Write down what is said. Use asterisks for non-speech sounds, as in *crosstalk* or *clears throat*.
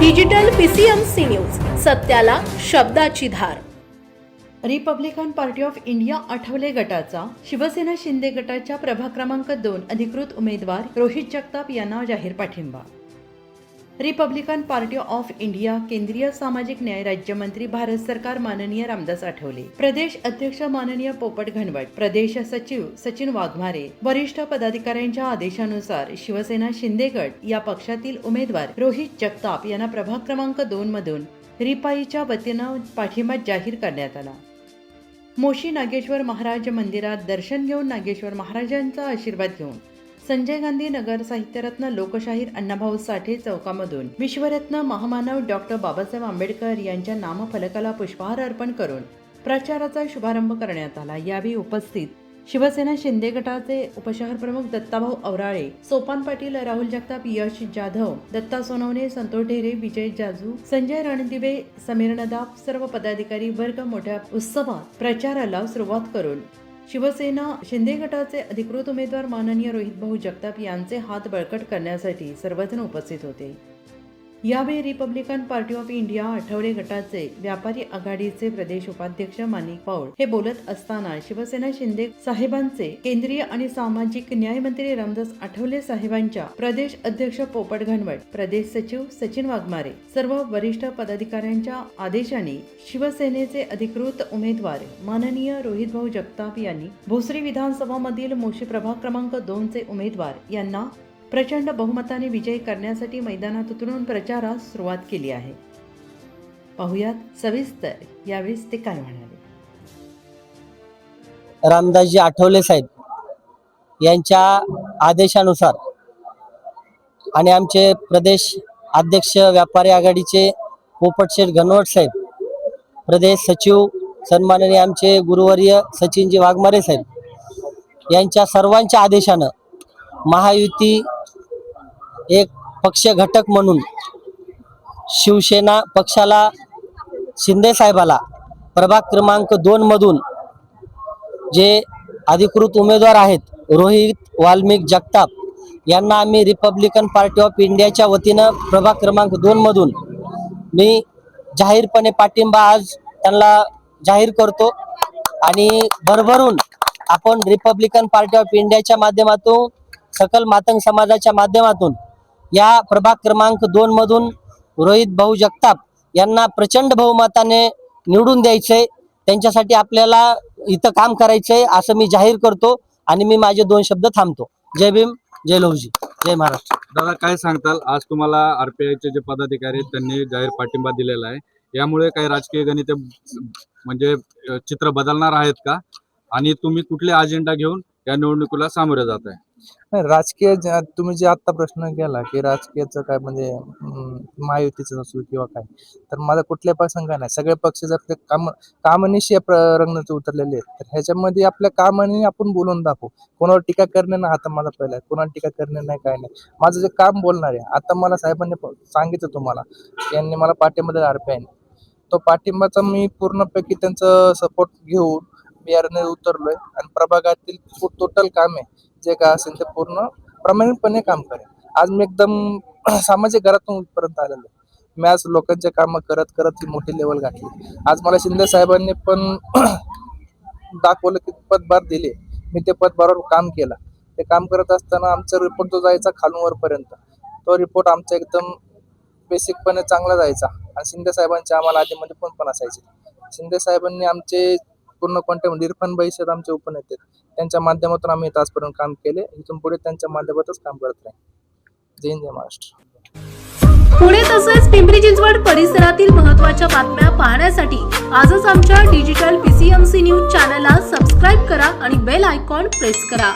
Digital PCMC news सत्याला शब्दाची धार. Republican Party of India Athawale गटाचा शिवसेना शिंदे गटाच्या प्रभाग क्रमांक दोन अधिकृत उमेदवार रोहित जगताप यांना जाहीर पाठिंबा. रिपब्लिकन पार्टी ऑफ इंडिया केंद्रीय सामाजिक न्याय राज्यमंत्री भारत सरकार माननीय रामदास आठवले. प्रदेश अध्यक्ष माननीय पोपट घनवट. प्रदेश सचिव सचिन वाघमारे. वरिष्ठ पदाधिकाऱ्यांच्या आदेशानुसार शिवसेना शिंदेगड या पक्षातील उमेदवार रोहित जगताप यांना प्रभाग क्रमांक दोन मधून रिपाईच्या वतीनं पाठिंबा जाहीर करण्यात आला. मोशी नागेश्वर महाराज मंदिरात दर्शन घेऊन नागेश्वर महाराजांचा आशीर्वाद घेऊन संजय गांधी नगर साहित्यरत्न लोकशाहीर अण्णाभाऊ साठे चौकामधून विश्वरत्न महामानव डॉक्टर बाबासाहेब आंबेडकर यांच्या नामफलकाला पुष्पहार अर्पण करून प्रचाराचा शुभारंभ करण्यात आला. यावेळी उपस्थित शिवसेना शिंदे गटाचे उपशहर प्रमुख दत्ताभाऊ औराळे सोपान पाटील राहुल जगताप यश जाधव दत्ता सोनवणे संतोष ढेरे विजय जाजू संजय रणदिवे समीर नदाब सर्व पदाधिकारी वर्ग मोठ्या उत्सवात प्रचाराला सुरुवात करून शिवसेना शिंदे गटाचे अधिकृत उमेदवार माननीय रोहित भाऊ जगताप यांचे हात बळकट करण्यासाठी सर्वजण उपस्थित होते. यावेळी रिपब्लिकन पार्टी ऑफ इंडिया आठवडे गटाचे व्यापारी आघाडीचे प्रदेश उपाध्यक्ष माणिक पाऊळ हे बोलत असताना शिवसेना शिंदे साहेबांचे केंद्रीय आणि सामाजिक न्याय मंत्री रामदास आठवले साहेबांच्या प्रदेश अध्यक्ष पोपट घनवट प्रदेश सचिव सचिन वाघमारे सर्व वरिष्ठ पदाधिकाऱ्यांच्या आदेशाने शिवसेनेचे अधिकृत उमेदवार माननीय रोहित भाऊ जगताप यांनी भोसरी विधानसभा मधील मोशी प्रभाग क्रमांक दोन चे उमेदवार यांना प्रचंड बहुमताने विजयी करण्यासाठी मैदानात उतरून प्रचारास सुरुवात केली आहे. पाहुयात सविस्तर यावेळेस ते काय म्हणाले. रामदासजी आठवले साहेब यांच्या आदेशानुसार आणि आमचे प्रदेश अध्यक्ष व्यापारी आघाडीचे पोपटशेठ घनवट साहेब प्रदेश सचिव सन्माननीय आमचे गुरुवर्य सचिनजी वाघमारे साहेब यांच्या सर्वांच्या आदेशानं महायुती एक पक्ष घटक म्हणून शिवसेना पक्षाला शिंदे साहेबाला प्रभाग क्रमांक दोन मधून जे अधिकृत उमेदवार आहेत रोहित वाल्मिक जगताप यांना आम्ही रिपब्लिकन पार्टी ऑफ इंडियाच्या वतीनं प्रभाग क्रमांक दोन मधून मी जाहीरपणे पाठिंबा आज त्यांना जाहीर करतो आणि भरभरून आपण रिपब्लिकन पार्टी ऑफ इंडियाच्या माध्यमातून सकल मातंग समाजाच्या माध्यमातून या प्रभाग क्रमांक दोन मधून रोहित भाऊ जगताप यांना प्रचंड बहुमताने निवडून द्यायचंय त्यांच्यासाठी आपल्याला इथं काम करायचंय असं मी जाहीर करतो आणि मी माझे दोन शब्द थांबतो. जय भीम जय लहुजी जय महाराष्ट्र. दादा काय सांगताल? आज तुम्हाला आरपीआयचे जे पदाधिकारी आहेत त्यांनी जाहीर पाठिंबा दिलेला आहे. यामुळे काही राजकीय गणिते म्हणजे चित्र बदलणार आहेत का? आणि तुम्ही कुठले अजेंडा घेऊन या निवडणुकीला सामोरे जात आहे नाही, राजकीय तुम्ही जे आता प्रश्न केला की राजकीयचं काय म्हणजे हम्म, महायुतीचं असो किंवा काय तर माझा कुठल्या पक्षांना काय नाही. सगळे पक्ष जर ते काम कामनिशी रंगणाचे उतरलेले आहेत तर ह्याच्यामध्ये आपल्या कामाने आपण बोलून दाखवू. कोणावर टीका करणे ना आता माझा पहिला आहे. कोणावर टीका करणे नाही काय नाही. माझं जे काम बोलणार आहे आता मला साहेबांनी प- सांगितलं तुम्हाला यांनी मला पाठिंबा दिला आरपीआय तो पाठिंबाचा मी पूर्णपैकी त्यांचं सपोर्ट घेऊन बिहारने उतरलोय. आणि प्रभागातील टोटल काम आहे. जे काय असेल ते पूर्ण प्रामाणिकपणे काम करेन. आज मी एकदम *clears throat* सामाजिक घरातून पर्यंत आलेलो मी आज लोकांचे काम करत करत ही मोठी लेवल गाठली आज मला शिंदे साहेबांनी पण *clears throat* दाखवलं की पदभार दिले. मी ते पदभारावर काम केलं. ते काम करत असताना आमचा रिपोर्ट जो जायचा खालून वरपर्यंत तो रिपोर्ट आमचा एकदम बेसिकपणे चांगला जायचा. आणि शिंदे साहेबांचे आम्हाला आधीमध्ये पण पण असायचे. शिंदे साहेबांनी आमचे पूर्ण कॉन्टॅक्ट म्हणजे इरफान भाई सर आमचे उपनेते त्यांच्या माध्यमातून आम्ही इथं आजपर्यंत काम केले. इथून पुढे त्यांच्या माध्यमातच काम करत राहील जय हिंद जय महाराष्ट्र. पुणे तसेच पिंपरी चिंचवड परिसरातील महत्त्वाच्या बातम्या पाहण्यासाठी आजच आमच्या डिजिटल पीसीएमसी न्यूज चॅनलला सबस्क्राईब करा आणि बेल आयकॉन प्रेस करा.